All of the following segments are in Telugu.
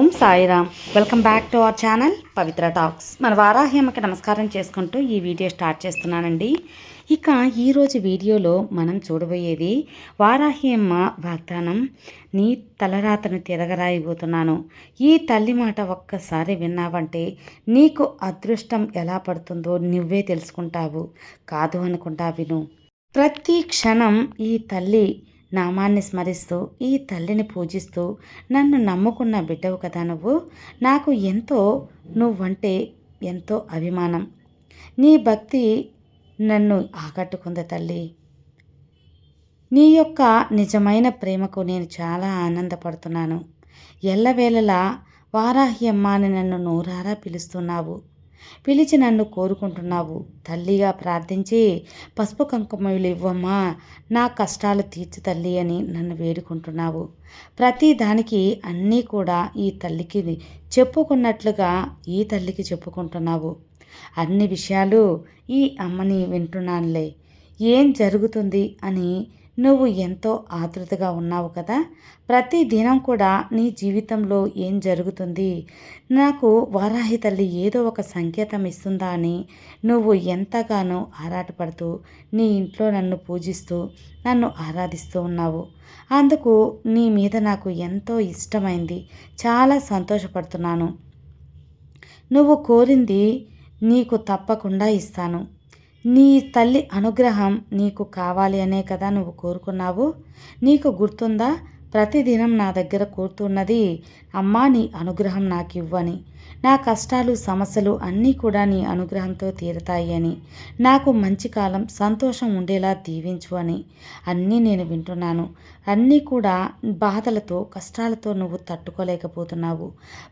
Om Sairam. Welcome back to our channel Pavitra talks. మన వారాహ్యమ్మకి నమస్కారం చేసుకుంటూ ఈ వీడియో స్టార్ట్ చేస్తున్నానండి. ఇక ఈరోజు వీడియోలో మనం చూడబోయేది వారాహ్యమ్మ వాగ్దానం నీ తలరాతను తిరగరాయిపోతున్నాను ఈ తల్లి మాట ఒక్కసారి విన్నావంటే నీకు అదృష్టం ఎలా పడుతుందో నువ్వే తెలుసుకుంటావు. కాదు అనుకుంటా విను. ప్రతి క్షణం ఈ తల్లి నామాన్ని స్మరిస్తూ ఈ తల్లిని పూజిస్తూ నన్ను నమ్ముకున్న బిడ్డవు కదా నువ్వు? నాకు ఎంతో నువ్వంటే ఎంతో అభిమానం. నీ భక్తి నన్ను ఆకట్టుకుంది తల్లి. నీ యొక్క నిజమైన ప్రేమకు నేను చాలా ఆనందపడుతున్నాను. ఎల్లవేళలా వారాహ్యమ్మ అని నన్ను నోరారా పిలుస్తున్నావు. పిలిచి నన్ను కోరుకుంటున్నావు. తల్లిగా ప్రార్థించి పసుపు కంకుమలు ఇవ్వమ్మా. నా కష్టాలు తీర్చు తల్లి అని నన్ను వేడుకుంటున్నావు. ప్రతి దానికి అన్నీ కూడా ఈ తల్లికి చెప్పుకున్నట్లుగా ఈ తల్లికి చెప్పుకుంటున్నావు. అన్ని విషయాలు ఈ అమ్మని వింటున్నానులే. ఏం జరుగుతుంది అని నువ్వు ఎంతో ఆతృతగా ఉన్నావు కదా. ప్రతి దినం కూడా నీ జీవితంలో ఏం జరుగుతుంది? నాకు వారాహి తల్లి ఏదో ఒక సంకేతం ఇస్తుందా అని నువ్వు ఎంతగానో ఆరాటపడుతూ నీ ఇంట్లో నన్ను పూజిస్తూ నన్ను ఆరాధిస్తూ ఉన్నావు. అందుకు నీ మీద నాకు ఎంతో ఇష్టమైంది. చాలా సంతోషపడుతున్నాను. నువ్వు కోరింది నీకు తప్పకుండా ఇస్తాను. నీ తల్లి అనుగ్రహం నీకు కావాలి అనే కదా నువ్వు కోరుకున్నావు? నీకు గుర్తుందా? ప్రతిదినం నా దగ్గర కోరుతున్నది అమ్మా నీ అనుగ్రహం నాకు ఇవ్వని నా కష్టాలు సమస్యలు అన్నీ కూడా నీ అనుగ్రహంతో తీరతాయి అని. నాకు మంచి కాలం సంతోషం ఉండేలా దీవించు అని అన్నీ నేను వింటున్నాను. అన్నీ కూడా బాధలతో కష్టాలతో నువ్వు తట్టుకోలేకపోతున్నావు.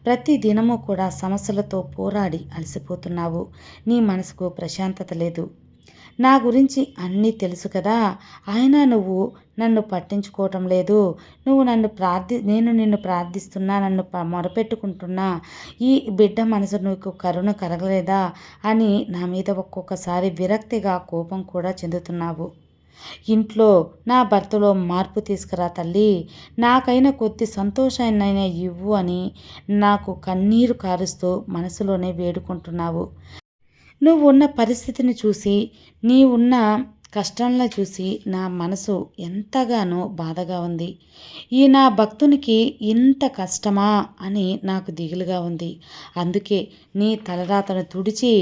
ప్రతి దినము కూడా సమస్యలతో పోరాడి అలసిపోతున్నావు. నీ మనసుకు ప్రశాంతత లేదు. నా గురించి అన్నీ తెలుసు కదా. అయినా నువ్వు నన్ను పట్టించుకోవటం లేదు. నువ్వు నన్ను ప్రార్థి నేను నిన్ను ప్రార్థిస్తున్నా నన్ను మొరపెట్టుకుంటున్నా. ఈ బిడ్డ మనసు నీకు కరుణ కరగలేదా అని నా మీద ఒక్కొక్కసారి విరక్తిగా కోపం కూడా చెందుతున్నావు. ఇంట్లో నా భర్తలో మార్పు తీసుకురా తల్లి. నాకైన కొద్ది సంతోషాన్నైనా ఇవ్వు అని నాకు కన్నీరు కారుస్తూ మనసులోనే వేడుకుంటున్నావు. నువ్వు ఉన్న పరిస్థితిని చూసి నీ ఉన్న కష్టంలో చూసి నా మనసు ఎంతగానో బాధగా ఉంది. ఈ నా భక్తునికి ఇంత కష్టమా అని నాకు దిగులుగా ఉంది. అందుకే నీ తలరాతను తుడిచి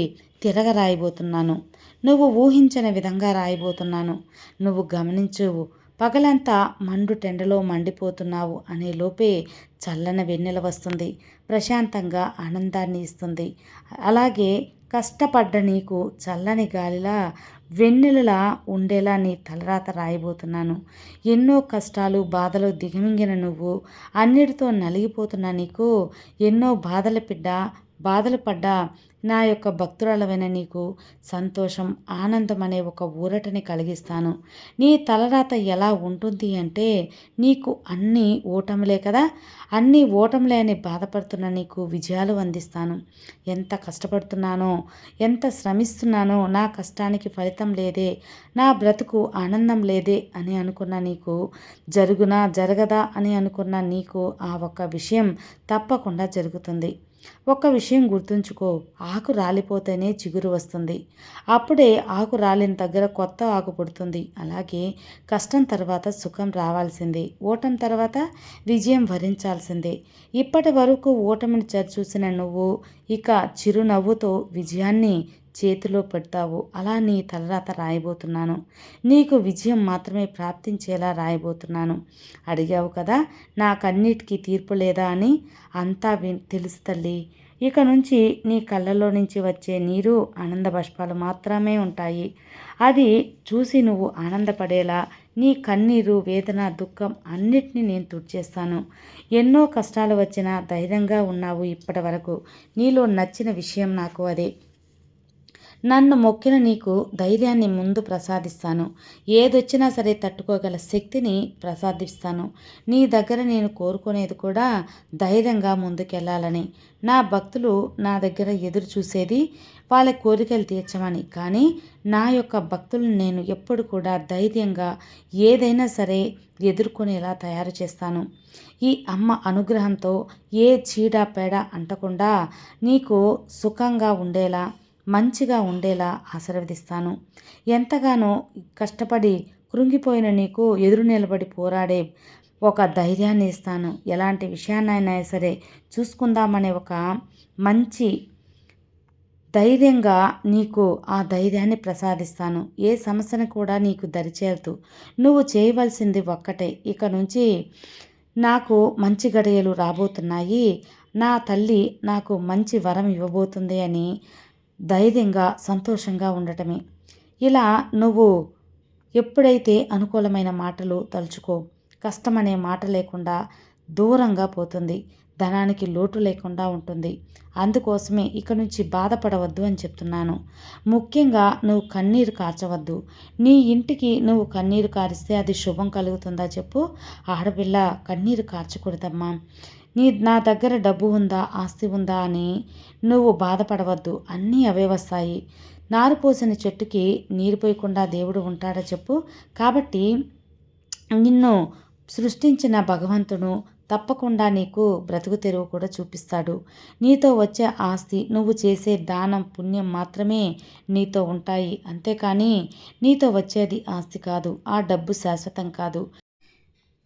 తిరగ రాయబోతున్నాను నువ్వు ఊహించని విధంగా రాయబోతున్నాను. నువ్వు గమనించు పగలంతా మండు టెండలో మండిపోతున్నావు అనే లోపే చల్లన వెన్నెల వస్తుంది. ప్రశాంతంగా ఆనందాన్ని ఇస్తుంది. అలాగే కష్టపడ్డ నీకు చల్లని గాలిలా వెన్నెలలా ఉండేలా నీ తలరాత రాయబోతున్నాను. ఎన్నో కష్టాలు బాధలు దిగమింగిన నువ్వు అన్నిటితో నలిగిపోతున్న నీకు ఎన్నో బాధల బిడ్డ బాధలు పడ్డా నా యొక్క భక్తురాలవైన నీకు సంతోషం ఆనందం అనే ఒక ఊరటని కలిగిస్తాను. నీ తలరాత ఎలా ఉంటుంది అంటే నీకు అన్నీ ఓటములే కదా? అన్నీ ఓటములే అని బాధపడుతున్న నీకు విజయాలు అందిస్తాను. ఎంత కష్టపడుతున్నానో ఎంత శ్రమిస్తున్నానో నా కష్టానికి ఫలితం లేదే నా బ్రతుకు ఆనందం లేదే అని అనుకున్న నీకు జరుగునా జరగదా అని అనుకున్న నీకు ఆ ఒక్క విషయం తప్పకుండా జరుగుతుంది. ఒక్క విషయం గుర్తుంచుకో. ఆకు రాలిపోతేనే చిగురు వస్తుంది. అప్పుడే ఆకు రాలిన దగ్గర కొత్త ఆకు పుడుతుంది. అలాగే కష్టం తర్వాత సుఖం రావాల్సిందే. ఓటం తర్వాత విజయం వరించాల్సిందే. ఇప్పటి వరకు ఓటమిని చూసిన నువ్వు ఇక చిరునవ్వుతో విజయాన్ని చేతిలో పెడతావు. అలా నీ తలరాత రాయబోతున్నాను. నీకు విజయం మాత్రమే ప్రాప్తించేలా రాయబోతున్నాను. అడిగావు కదా నాకన్నిటికీ తీర్పు లేదా అని? అంతా వి తెలుసు తల్లి. ఇక నుంచి నీ కళ్ళలో నుంచి వచ్చే నీరు ఆనంద బష్పాలు మాత్రమే ఉంటాయి. అది చూసి నువ్వు ఆనందపడేలా నీ కన్నీరు వేదన దుఃఖం అన్నిటినీ నేను తుడిచేస్తాను. ఎన్నో కష్టాలు వచ్చినా ధైర్యంగా ఉన్నావు ఇప్పటి వరకు. నీలో నచ్చిన విషయం నాకు అదే. నన్ను మొక్కిన నీకు ధైర్యాన్ని ముందు ప్రసాదిస్తాను. ఏదొచ్చినా సరే తట్టుకోగల శక్తిని ప్రసాదిస్తాను. నీ దగ్గర నేను కోరుకునేది కూడా ధైర్యంగా ముందుకెళ్ళాలని నా భక్తులు నా దగ్గర ఎదురు చూసేది వాళ్ళ కోరికలు తీర్చమని. కానీ నా యొక్క భక్తులను నేను ఎప్పుడు కూడా ధైర్యంగా ఏదైనా సరే ఎదుర్కొనేలా తయారు చేస్తాను. ఈ అమ్మ అనుగ్రహంతో ఏ చీడ పేడ అంటకుండా నీకు సుఖంగా ఉండేలా మంచిగా ఉండేలా ఆశీర్వదిస్తాను. ఎంతగానో కష్టపడి కృంగిపోయిన నీకు ఎదురు నిలబడి పోరాడే ఒక ధైర్యాన్ని ఇస్తాను. ఎలాంటి విషయాన్నైనా సరే చూసుకుందామనే ఒక మంచి ధైర్యంగా నీకు ఆ ధైర్యాన్ని ప్రసాదిస్తాను. ఏ సమస్యను కూడా నీకు దరిచేరుతూ నువ్వు చేయవలసింది ఒక్కటే. ఇక నుంచి నాకు మంచి గడియలు రాబోతున్నాయి. నా తల్లి నాకు మంచి వరం ఇవ్వబోతుంది అని ధైర్యంగా సంతోషంగా ఉండటమే. ఇలా నువ్వు ఎప్పుడైతే అనుకూలమైన మాటలు తలుచుకో కష్టమనే మాట లేకుండా దూరంగా పోతుంది. ధనానికి లోటు లేకుండా ఉంటుంది. అందుకోసమే ఇక నుంచి బాధపడవద్దు అని చెప్తున్నాను. ముఖ్యంగా నువ్వు కన్నీరు కార్చవద్దు. నీ ఇంటికి నువ్వు కన్నీరు కారిస్తే అది శుభం కలుగుతుందా చెప్పు? ఆడపిల్ల కన్నీరు కార్చకూడదమ్మా. నీ నా దగ్గర డబ్బు ఉందా ఆస్తి ఉందా అని నువ్వు బాధపడవద్దు. అన్నీ అవే వస్తాయి. నారు పోసిన చెట్టుకి నీరు పోయకుండా దేవుడు ఉంటాడా చెప్పు. కాబట్టి నిన్ను సృష్టించిన భగవంతుడు తప్పకుండా నీకు బ్రతుకు తెరువు కూడా చూపిస్తాడు. నీతో వచ్చే ఆస్తి నువ్వు చేసే దానం పుణ్యం మాత్రమే నీతో ఉంటాయి. అంతేకాని నీతో వచ్చేది ఆస్తి కాదు. ఆ డబ్బు శాశ్వతం కాదు.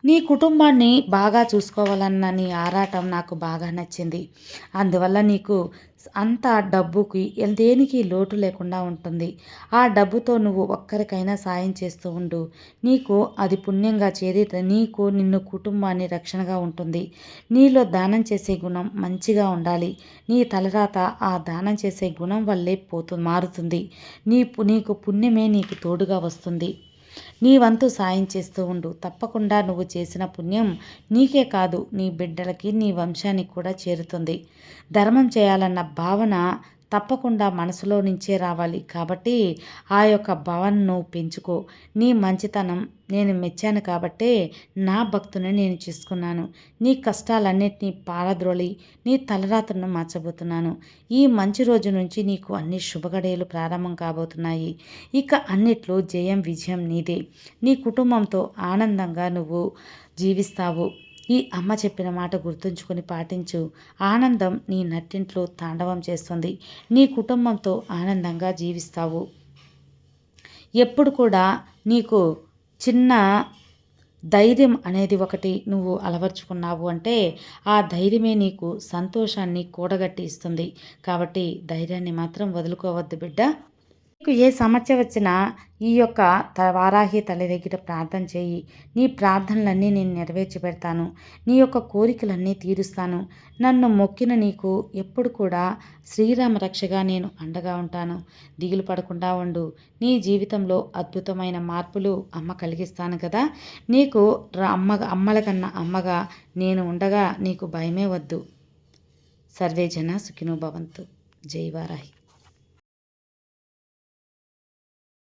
నీ కుటుంబాన్ని బాగా చూసుకోవాలన్న నీ ఆరాటం నాకు బాగా నచ్చింది. అందువల్ల నీకు అంత డబ్బుకి దేనికి లోటు లేకుండా ఉంటుంది. ఆ డబ్బుతో నువ్వు ఒక్కరికైనా సాయం చేస్తూ ఉండు. నీకు అది పుణ్యంగా చేరి నీకు నిన్ను కుటుంబాన్ని రక్షణగా ఉంటుంది. నీలో దానం చేసే గుణం మంచిగా ఉండాలి. నీ తలరాత ఆ దానం చేసే గుణం వల్లే పోతు మారుతుంది. నీ నీకు పుణ్యమే నీకు తోడుగా వస్తుంది. నీ వంతు సాయం చేస్తూ ఉండు. తప్పకుండా నువ్వు చేసిన పుణ్యం నీకే కాదు నీ బిడ్డలకి నీ వంశానికి కూడా చేరుతుంది. ధర్మం చేయాలన్న భావన తప్పకుండా మనసులో నుంచే రావాలి. కాబట్టి ఆ యొక్క భావనను పెంచుకో. నీ మంచితనం నేను మెచ్చాను కాబట్టే నా భక్తుని నేను చేసుకున్నాను. నీ కష్టాలన్నిటినీ పారద్రోలి నీ తలరాత్రను మార్చబోతున్నాను. ఈ మంచి రోజు నుంచి నీకు అన్ని శుభగడియలు ప్రారంభం కాబోతున్నాయి. ఇక అన్నిట్లో జయం విజయం నీదే. నీ కుటుంబంతో ఆనందంగా నువ్వు జీవిస్తావు. ఈ అమ్మ చెప్పిన మాట గుర్తుంచుకొని పాటించు. ఆనందం నీ నట్టింట్లో తాండవం చేస్తుంది. నీ కుటుంబంతో ఆనందంగా జీవిస్తావు. ఎప్పుడు కూడా నీకు చిన్న ధైర్యం అనేది ఒకటి నువ్వు అలవర్చుకున్నావు అంటే ఆ ధైర్యమే నీకు సంతోషాన్ని కూడగట్టి ఇస్తుంది. కాబట్టి ధైర్యాన్ని మాత్రం వదులుకోవద్దు బిడ్డ. నీకు ఏ సమస్య వచ్చినా ఈ యొక్క వారాహి తల్లి దగ్గర ప్రార్థన చేయి. నీ ప్రార్థనలన్నీ నేను నెరవేర్చి పెడతాను నీ యొక్క కోరికలన్నీ తీరుస్తాను. నన్ను మొక్కిన నీకు ఎప్పుడు కూడా శ్రీరామ రక్షగా నేను అండగా ఉంటాను. దిగులు పడకుండా ఉండు. నీ జీవితంలో అద్భుతమైన మార్పులు అమ్మ కలిగిస్తాను కదా. నీకు అమ్మ అమ్మల కన్నా అమ్మగా నేను ఉండగా నీకు భయమే వద్దు. సర్వే జన సుఖినో భవంతు. జై వారాహి.